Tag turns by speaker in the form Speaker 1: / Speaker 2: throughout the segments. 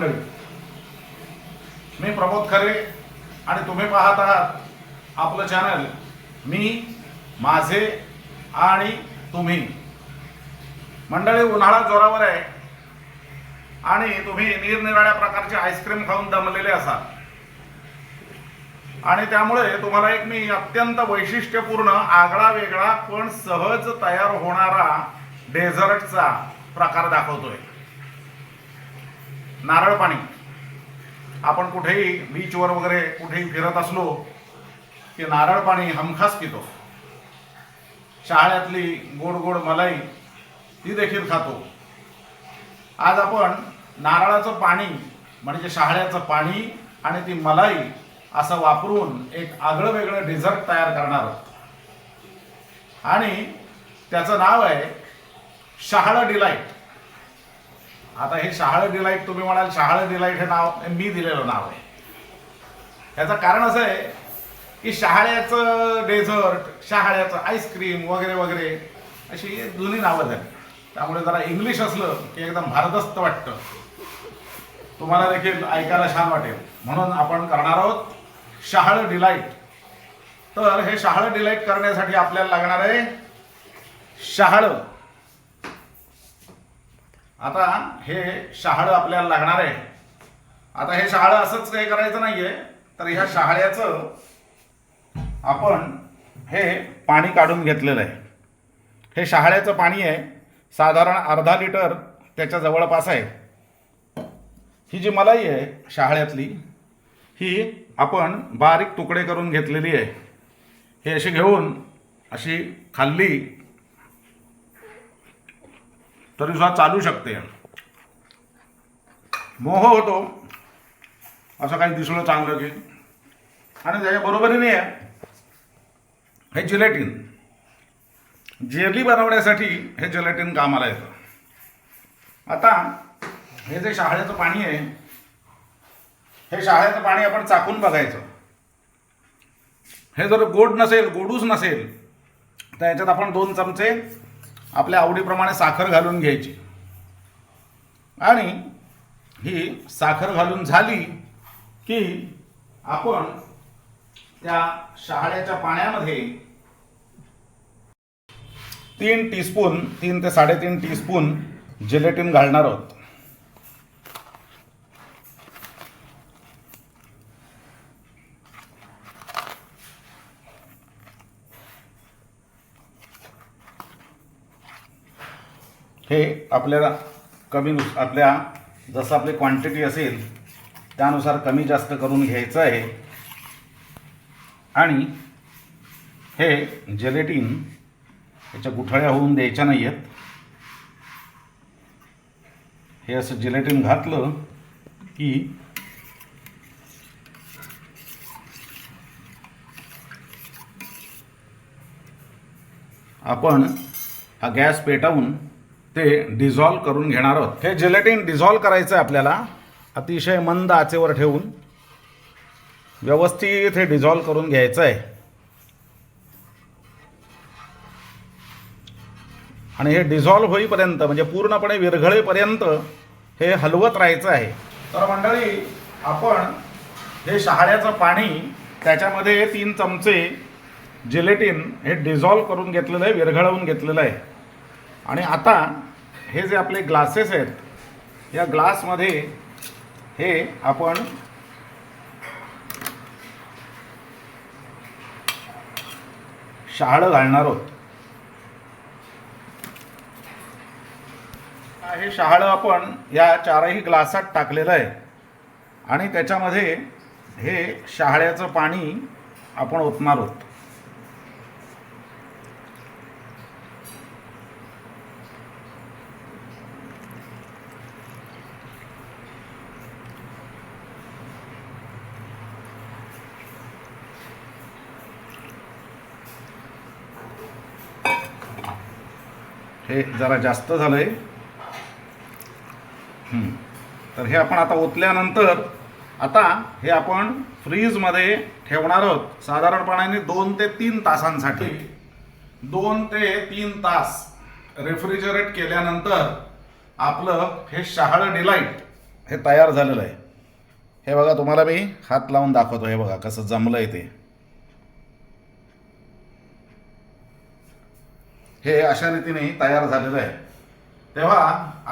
Speaker 1: मंडळी. मी प्रमोद खरे आणि तुम्ही पाहत आहात आपलं चॅनल मी माझे आणि तुम्ही. मंडळी उन्हाळा जोरावर आहे आणि तुम्ही निरनिराळ्या प्रकारचे आईस्क्रीम खाऊन दमलेले असाल. आणि त्यामुळे तुम्हाला एक मी अत्यंत वैशिष्ट्यपूर्ण आगळा वेगळा पण सहज तयार होणारा डेझर्टचा प्रकार दाखवतोय. नारळ पाणी. आपण कुठेही बीचवर वगैरे कुठेही फिरत असलो की नारळ पाणी हमखास पितो. शहाळ्यातली गोड गोड मलाई ती देखील खातो. आज आपण नारळाचं पाणी म्हणजे शहाळ्याचं पाणी आणि ती मलाई असं वापरून एक आगळं वेगळं डेझर्ट तयार करणार आहोत. आणि त्याचं नाव आहे शहाळं डिलाईट आता हे शहाळं डिलाईट तुम्ही म्हणाल शहाळं डिलाईट हे नाव मी दिलेलं नाव आहे. याचं कारण असं आहे की शहाळ्याचं डेझर्ट शहाळ्याचं आईस्क्रीम वगैरे वगैरे अशी जुनी नावं झाली. त्यामुळे जरा इंग्लिश असलं की एकदम भारदस्त वाटतं. तुम्हाला देखील ऐकायला छान वाटेल. म्हणून आपण करणार आहोत शहाळं डिलाईट तर हे शहाळं डिलाईट करण्यासाठी आपल्याला लागणार आहे शहाळं. आता हे शहाळं आपल्याला लागणार आहे. आता हे शहाळं असंच काही करायचं नाहीये तर ह्या शहाळ्याचं आपण हे पाणी काढून घेतलेलं आहे. हे शहाळ्याचं पाणी आहे साधारण अर्धा लिटर त्याच्या जवळपास आहे. ही जी मलाई आहे शहाळ्यातली ही आपण बारीक तुकडे करून घेतलेली आहे. हे अशी घेऊन अशी खाल्ली तरी सुद्धा चालू शकते. मोह होतो. असं काही दिसलं चांगलं की. आणि त्याच्या बरोबरीने हे जिलेटिन जेली बनवण्यासाठी हे जिलेटिन कामाला येतं. आता हे जे शहाळ्याचं पाणी आहे हे शहाळ्याचं पाणी आपण चाकून बघायचं. हे जर गोड नसेल गोडूच नसेल तर याच्यात आपण दोन चमचे आपल्या आवडीप्रमाणे साखर घालून घ्यायची. आणि ही साखर घालून झाली की आपण त्या शहाळ्याच्या पाण्यामध्ये तीन टीस्पून तीन ते साडेतीन टीस्पून जिलेटिन घालणार आहोत. हे आपल्याला कमी नुस आपल्या जसं आपली क्वांटिटी असेल त्यानुसार कमी जास्त करून घ्यायचं आहे. आणि हे जेलेटिन याच्या गुठळ्या होऊन द्यायच्या नाही आहेत हे असं जिलेटिन घातलं की आपण हा गॅस पेटावून ते डिझॉल्व करून घेणार आहोत. हे जिलेटिन डिझॉल्व करायचं आहे आपल्याला. अतिशय मंद आचेवर ठेवून. व्यवस्थित हे डिझॉल्व करून घ्यायचं आहे आणि हे डिझॉल्व होईपर्यंत म्हणजे पूर्णपणे विरघळेपर्यंत हे हलवत राहायचं आहे. तर मंडळी आपण हे शहाळ्याचं पाणी त्याच्यामध्ये तीन चमचे जिलेटिन हे डिझॉल्व करून घेतलेलं आहे विरघळवून घेतलेलं आहे. आणि आता हे जे आपले ग्लासेस आहेत या ग्लासमध्ये हे आपण शहाळं घालणार आहोत. हे शहाळं आपण या चारही ग्लासात टाकलेलं आहे आणि त्याच्यामध्ये हे शहाळ्याचं पाणी आपण ओतणार आहोत. हे जरा जास्त झालंय. आहे तर हे आपण आता ओतल्यानंतर आता हे आपण फ्रीजमध्ये ठेवणार आहोत. साधारणपणाने दोन ते तीन तासांसाठी. दोन ते तीन तास रेफ्रिजरेट केल्यानंतर आपलं हे शहाळं डिलाईट हे तयार झालेलं आहे. हे बघा तुम्हाला मी हात लावून दाखवतो. हे बघा कसं जमलं आहे ते. हे अशा रीतीने तयार झालेलं आहे. तेव्हा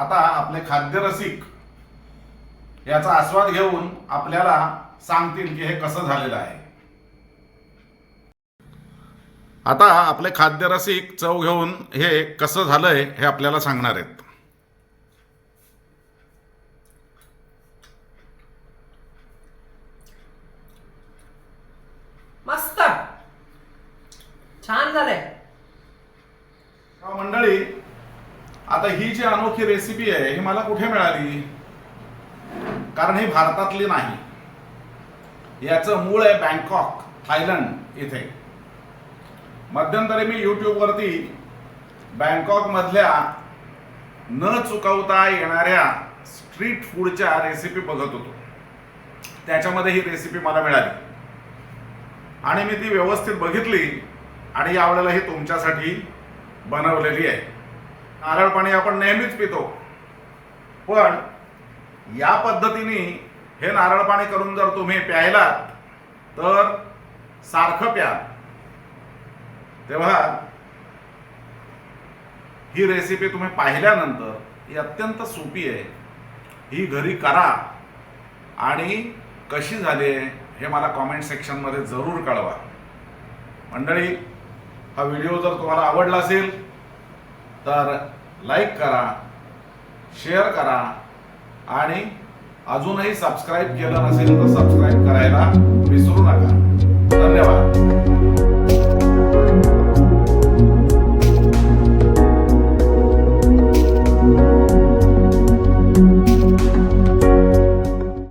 Speaker 1: आता आपले खाद्यरसिक याचा आस्वाद घेऊन आपल्याला सांगतील की हे कसं झालेलं आहे. आता आपले खाद्यरसिक चव घेऊन हे कसं झालंय हे आपल्याला सांगणार आहेत
Speaker 2: मस्त छान झालंय
Speaker 1: हा, मंडळी आता ही जी अनोखी रेसिपी आहे ही मला कुठे मिळाली? कारण ही भारतातली नाही. याचं मूळ आहे बँकॉक थायलंड इथे. मध्यंतरी मी यूट्यूबवरती बँकॉक मधल्या न चुकवता येणाऱ्या स्ट्रीट फूडच्या रेसिपी बघत होतो. त्याच्यामध्ये ही रेसिपी मला मिळाली. आणि मी ती व्यवस्थित बघितली आणि यावेळेला ही तुमच्यासाठी बनवलेली आहे. नारळ पाणी आपण नेहमीच पितो. पण या पद्धतीने हे नारळ पाणी करून जर तुम्ही प्यायलात तर सारखं प्या. तेव्हा ही रेसिपी तुम्ही पाहिल्यानंतर ही अत्यंत सोपी आहे. ही घरी करा. आणि कशी झाली आहे हे मला कॉमेंट सेक्शनमध्ये जरूर कळवा. मंडळी हा व्हिडिओ जर तुम्हाला आवडला असेल तर लाईक करा शेअर करा आणि अजूनही सबस्क्राईब केलं नसेल तर सबस्क्राईब करायला विसरू नका. धन्यवाद.